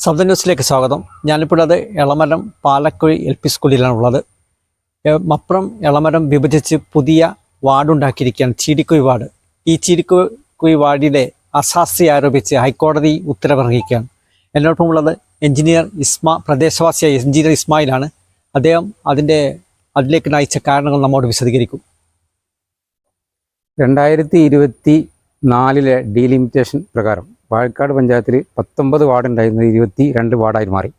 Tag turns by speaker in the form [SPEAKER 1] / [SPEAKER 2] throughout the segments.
[SPEAKER 1] സൗദൻ ന്യൂസിലേക്ക് സ്വാഗതം. ഞാനിപ്പോൾ അത് എളമരം പാലക്കുഴി എൽ പി സ്കൂളിലാണ് ഉള്ളത്. മപ്പുറം എളമരം വിഭജിച്ച് പുതിയ വാർഡുണ്ടാക്കിയിരിക്കുകയാണ് ചീടിക്കുഴി വാർഡ്. ഈ ചീടിക്കുഴി വാർഡിലെ അസാസ്തി ആരോപിച്ച് ഹൈക്കോടതി ഉത്തരവിറങ്ങിക്കുകയാണ് എന്നോടൊപ്പം ഉള്ളത് എഞ്ചിനീയർ ഇസ്മാ പ്രദേശവാസിയായ എഞ്ചിനീയർ ഇസ്മായിലാണ്. അദ്ദേഹം അതിന്റെ അതിലേക്ക് നയിച്ച കാരണങ്ങൾ നമ്മോട് വിശദീകരിക്കും.
[SPEAKER 2] രണ്ടായിരത്തി ഇരുപത്തി നാലിലെ ഡീലിമിറ്റേഷൻ പ്രകാരം വാഴക്കാട് പഞ്ചായത്തിൽ പത്തൊമ്പത് വാർഡ് ഉണ്ടായിരുന്നത് ഇരുപത്തി രണ്ട് വാർഡായി മാറി.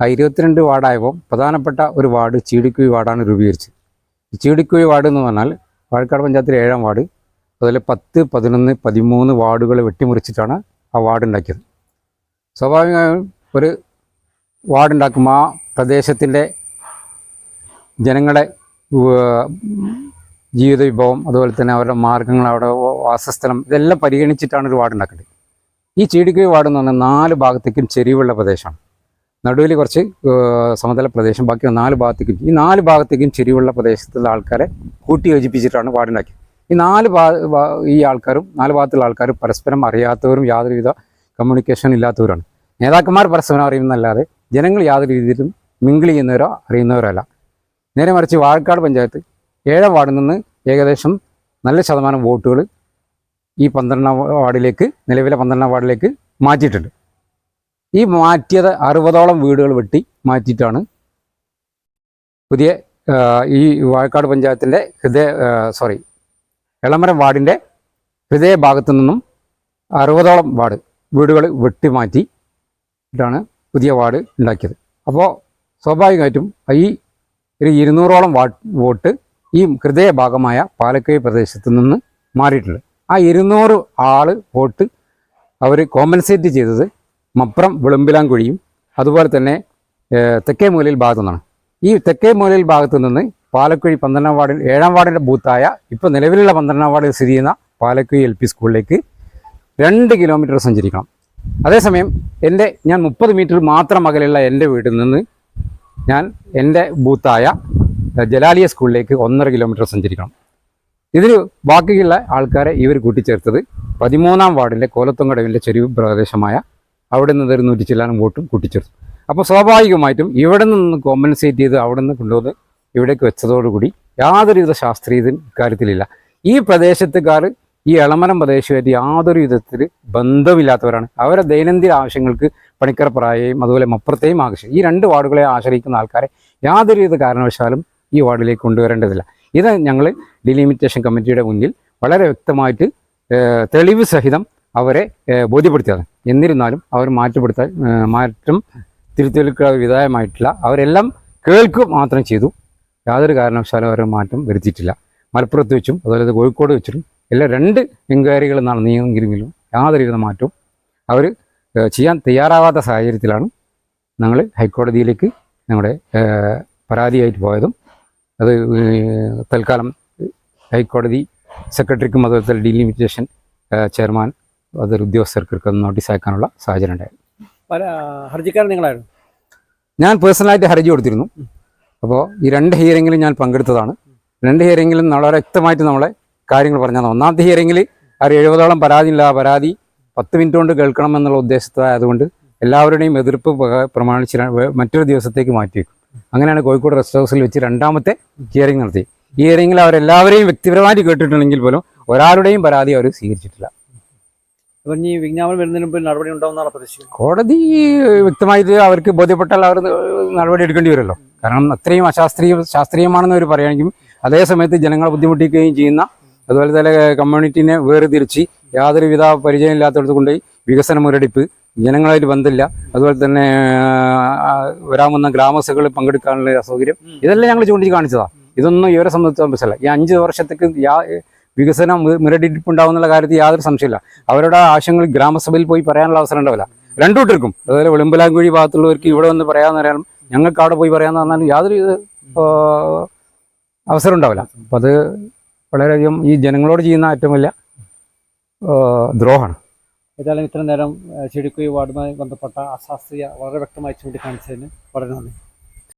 [SPEAKER 2] ആ ഇരുപത്തിരണ്ട് വാർഡായപ്പോൾ പ്രധാനപ്പെട്ട ഒരു വാർഡ് ചീടിക്കുഴി വാർഡാണ് രൂപീകരിച്ചത്. ചീടിക്കുഴി വാർഡ് എന്ന് പറഞ്ഞാൽ വാഴക്കാട് പഞ്ചായത്തിലെ ഏഴാം വാർഡ് അതുപോലെ പത്ത് പതിനൊന്ന് പതിമൂന്ന് വാർഡുകൾ വെട്ടിമുറിച്ചിട്ടാണ് ആ വാർഡ് ഉണ്ടാക്കിയത്. സ്വാഭാവികമായും ഒരു വാർഡ് ഉണ്ടാക്കുമ്പോൾ ആ പ്രദേശത്തിന്റെ ജനങ്ങളെ ജീവിത വിഭവം അതുപോലെ തന്നെ അവരുടെ മാർഗങ്ങൾ അവരുടെ വാസസ്ഥലം ഇതെല്ലാം പരിഗണിച്ചിട്ടാണ് ഒരു വാർഡ് ഉണ്ടാക്കേണ്ടത്. ഈ ചീടിക്കുഴി വാർഡ് എന്ന് പറഞ്ഞാൽ നാല് ഭാഗത്തേക്കും ചെരിവുള്ള പ്രദേശമാണ്. നടുവിൽ കുറച്ച് സമതല പ്രദേശം ബാക്കി നാല് ഭാഗത്തേക്കും ഈ നാല് ഭാഗത്തേക്കും ചെരിവുള്ള പ്രദേശത്തുള്ള ആൾക്കാരെ കൂട്ടി യോജിപ്പിച്ചിട്ടാണ് വാർഡുണ്ടാക്കിയത്. ഈ നാല് ഈ ആൾക്കാരും നാല് ഭാഗത്തുള്ള ആൾക്കാരും പരസ്പരം അറിയാത്തവരും യാതൊരുവിധ കമ്മ്യൂണിക്കേഷൻ ഇല്ലാത്തവരാണ്. നേതാക്കന്മാർ പരസ്പരം അറിയുന്നതല്ലാതെ ജനങ്ങൾ യാതൊരു രീതിയിലും മിങ്കിൾ ചെയ്യുന്നവരോ അറിയുന്നവരോ അല്ല. നേരെ മറിച്ച് വാഴക്കാട് പഞ്ചായത്ത് ഏഴാം വാർഡിൽ നിന്ന് ഏകദേശം നല്ല ശതമാനം വോട്ടുകൾ ഈ പന്ത്രണ്ടാം വാർഡിലേക്ക് നിലവിലെ പന്ത്രണ്ടാം വാർഡിലേക്ക് മാറ്റിയിട്ടുണ്ട്. ഈ മാറ്റിയത് അറുപതോളം വീടുകൾ വെട്ടി മാറ്റിയിട്ടാണ് പുതിയ ഈ വാഴക്കാട് പഞ്ചായത്തിന്റെ ഹൃദയ സോറി എളമരം വാർഡിന്റെ ഹൃദയ ഭാഗത്തു നിന്നും അറുപതോളം വാർഡ് വീടുകൾ വെട്ടി മാറ്റി ഇട്ടാണ് പുതിയ വാർഡ് ഉണ്ടാക്കിയത്. അപ്പോൾ സ്വാഭാവികമായിട്ടും ഈ ഒരു ഇരുന്നൂറോളം വാട്ട് വോട്ട് ഈ ഹൃദയ ഭാഗമായ പാലക്കൈ പ്രദേശത്ത് നിന്ന് മാറിയിട്ടുണ്ട്. ആ ഇരുന്നൂറ് ആൾ വോട്ട് അവർ കോമ്പൻസേറ്റ് ചെയ്തത് മപ്പുറം വിളുമ്പിലാങ്കുഴിയും അതുപോലെ തന്നെ തെക്കേ മൂലയിൽ ഭാഗത്തു നിന്നാണ് ഈ തെക്കേ മൂലയിൽ ഭാഗത്തു നിന്ന് പാലക്കുഴി പന്ത്രണ്ടാം വാർഡിൽ ഏഴാം വാർഡിന്റെ ബൂത്തായ ഇപ്പോൾ നിലവിലുള്ള പന്ത്രണ്ടാം വാർഡിൽ സ്ഥിതി ചെയ്യുന്ന പാലക്കുഴി എൽ പി സ്കൂളിലേക്ക് രണ്ട് കിലോമീറ്റർ സഞ്ചരിക്കണം. അതേസമയം എന്റെ ഞാൻ മുപ്പത് മീറ്റർ മാത്രം അകലെയുള്ള എന്റെ വീട്ടിൽ നിന്ന് ഞാൻ എന്റെ ബൂത്തായ ജലാലിയ സ്കൂളിലേക്ക് ഒന്നര കിലോമീറ്റർ സഞ്ചരിക്കണം. ഇതിന് ബാക്കിയുള്ള ആൾക്കാരെ ഇവർ കൂട്ടിച്ചേർത്തത് പതിമൂന്നാം വാർഡിലെ കോലത്തുംകടവിന്റെ ചെരുവ് പ്രദേശമായ അവിടെ നിന്ന് ഒരു നൂറ്റി ചില്ലാനും വോട്ടും കൂട്ടിച്ചേർത്തു. അപ്പോൾ സ്വാഭാവികമായിട്ടും ഇവിടെ നിന്ന് കോമ്പൻസേറ്റ് ചെയ്ത് അവിടെ നിന്ന് കൊണ്ടുവന്ന് ഇവിടേക്ക് വെച്ചതോടുകൂടി യാതൊരുവിധ ശാസ്ത്രീയതും ഇക്കാര്യത്തിലില്ല ഈ പ്രദേശത്തുകാർ ഈ എളമരം പ്രദേശമായിട്ട് യാതൊരു വിധത്തിൽ ബന്ധമില്ലാത്തവരാണ്. അവരെ ദൈനംദിന ആവശ്യങ്ങൾക്ക് പണിക്കറപ്രായയും അതുപോലെ മപ്പുറത്തെയും ആകർഷിക്കും. ഈ രണ്ട് വാർഡുകളെ ആശ്രയിക്കുന്ന ആൾക്കാരെ യാതൊരുവിധ കാരണവശാലും ഈ വാർഡിലേക്ക് കൊണ്ടുവരേണ്ടതില്ല. ഇത് ഞങ്ങൾ ഡിലിമിറ്റേഷൻ കമ്മിറ്റിയുടെ മുന്നിൽ വളരെ വ്യക്തമായിട്ട് തെളിവ് സഹിതം അവരെ ബോധ്യപ്പെടുത്തിയത്. എന്നിരുന്നാലും അവർ മാറ്റപ്പെടുത്താൻ മാറ്റം തിരുത്തലുക്ക് വിധേയമായിട്ടില്ല അവരെല്ലാം കേൾക്കുക മാത്രം ചെയ്തു. യാതൊരു കാരണവശാലും അവർ മാറ്റം വരുത്തിയിട്ടില്ല. മലപ്പുറത്ത് വെച്ചും അതുപോലെ കോഴിക്കോട് വെച്ചിട്ടും എല്ലാ രണ്ട് എൻക്വയറികൾ നടന്നിരുന്നെങ്കിലും യാതൊരുവിധ മാറ്റവും അവർ ചെയ്യാൻ തയ്യാറാവാത്ത സാഹചര്യത്തിലാണ് ഞങ്ങൾ ഹൈക്കോടതിയിലേക്ക് ഞങ്ങളുടെ പരാതിയായിട്ട് പോയതും അത് തൽക്കാലം ഹൈക്കോടതി സെക്രട്ടറിക്കും അതുപോലെ തന്നെ ഡീലിമിറ്റേഷൻ ചെയർമാൻ അതൊരു ഉദ്യോഗസ്ഥർക്കൊക്കെ നോട്ടീസ് അയക്കാനുള്ള സാഹചര്യം ഉണ്ടായിരുന്നു
[SPEAKER 1] പല ഹർജിക്കാരൻ നിങ്ങളായിരുന്നു?
[SPEAKER 2] ഞാൻ പേഴ്സണലായിട്ട് ഹർജി കൊടുത്തിരുന്നു. അപ്പോൾ ഈ രണ്ട് ഹിയറിങ്ങിലും ഞാൻ പങ്കെടുത്തതാണ്. രണ്ട് ഹിയറിങ്ങിലും വളരെ വ്യക്തമായിട്ട് നമ്മളെ കാര്യങ്ങൾ പറഞ്ഞാൽ ഒന്നാമത്തെ ഹിയറിങ്ങിൽ ആ ഒരു എഴുപതോളം പരാതി ഇല്ല. ആ പരാതി പത്ത് മിനിറ്റ് കൊണ്ട് കേൾക്കണം എന്നുള്ള ഉദ്ദേശത്തായതുകൊണ്ട് എല്ലാവരുടെയും എതിർപ്പ് പ്രമാണിച്ച് മറ്റൊരു ദിവസത്തേക്ക് മാറ്റിവെക്കും. അങ്ങനെയാണ് കോഴിക്കോട് റെസ്റ്റ് ഹൗസിൽ വെച്ച് രണ്ടാമത്തെ ഹിയറിംഗ് നടത്തി. ഈ ഹിയറിങ്ങിൽ അവരെല്ലാവരെയും വ്യക്തിപരമായിട്ട് കേട്ടിട്ടുണ്ടെങ്കിൽ പോലും ഒരാളുടെയും പരാതി അവർ സ്വീകരിച്ചിട്ടില്ല.
[SPEAKER 1] അപ്പം ഈ വിജ്ഞാപനം വരുന്നതിന് മുമ്പ് നടപടി ഉണ്ടാവുന്നതാണ് പ്രതീക്ഷിക്കുന്നത്?
[SPEAKER 2] കോടതി വ്യക്തമായിട്ട് അവർക്ക് ബോധ്യപ്പെട്ടാൽ അവർ നടപടി എടുക്കേണ്ടി വരുമല്ലോ. കാരണം അത്രയും അശാസ്ത്രീയ ശാസ്ത്രീയമാണെന്ന് അവർ പറയുകയാണെങ്കിൽ അതേ സമയത്ത് ജനങ്ങളെ ബുദ്ധിമുട്ടിക്കുകയും ചെയ്യുന്ന അതുപോലെ തന്നെ വേറെ വേർതിരിച്ച് യാതൊരുവിധ പരിചയം ഇല്ലാത്തടത്ത് കൊണ്ടുപോയി വികസന മുരടിപ്പ് ജനങ്ങളായിട്ട് ബന്ധമില്ല. അതുപോലെ തന്നെ ആ, വരാൻ വന്ന ഗ്രാമസഭകളിൽ പങ്കെടുക്കാനുള്ള അസൗകര്യം ഇതെല്ലാം ഞങ്ങൾ ചൂണ്ടി കാണിച്ചതാണ് ഇതൊന്നും ഇവരെ സംബന്ധിച്ച പ്രശ്നമല്ല ഈ അഞ്ച് വർഷത്തേക്ക് യാ വികസനം മുരടിപ്പുണ്ടാവുന്നുള്ള കാര്യത്തിൽ യാതൊരു സംശയമില്ല. അവരുടെ ആവശ്യങ്ങൾ ഗ്രാമസഭയിൽ പോയി പറയാനുള്ള അവസരം ഉണ്ടാവില്ല. രണ്ടു കൂട്ടർക്കും. അതുപോലെ വെളുമ്പലാങ്കുഴി ഭാഗത്തുള്ളവർക്ക് ഇവിടെ വന്ന് പറയാമെന്ന് പറയാനും ഞങ്ങൾക്ക് അവിടെ പോയി പറയാമെന്ന് പറഞ്ഞാലും യാതൊരു അവസരം ഉണ്ടാവില്ല. അപ്പം അത് വളരെയധികം ഈ ജനങ്ങളോട് ചെയ്യുന്ന ഏറ്റവും വലിയ ദ്രോഹമാണ്.
[SPEAKER 1] ഏതായാലും ഇത്ര നേരം ചെടിക്കുഴി വാർഡുമായി ബന്ധപ്പെട്ട അശാസ്ത്രീയ വളരെ വ്യക്തമായി ചൂണ്ടിക്കാണിച്ചതിന് വളരെ നന്ദി.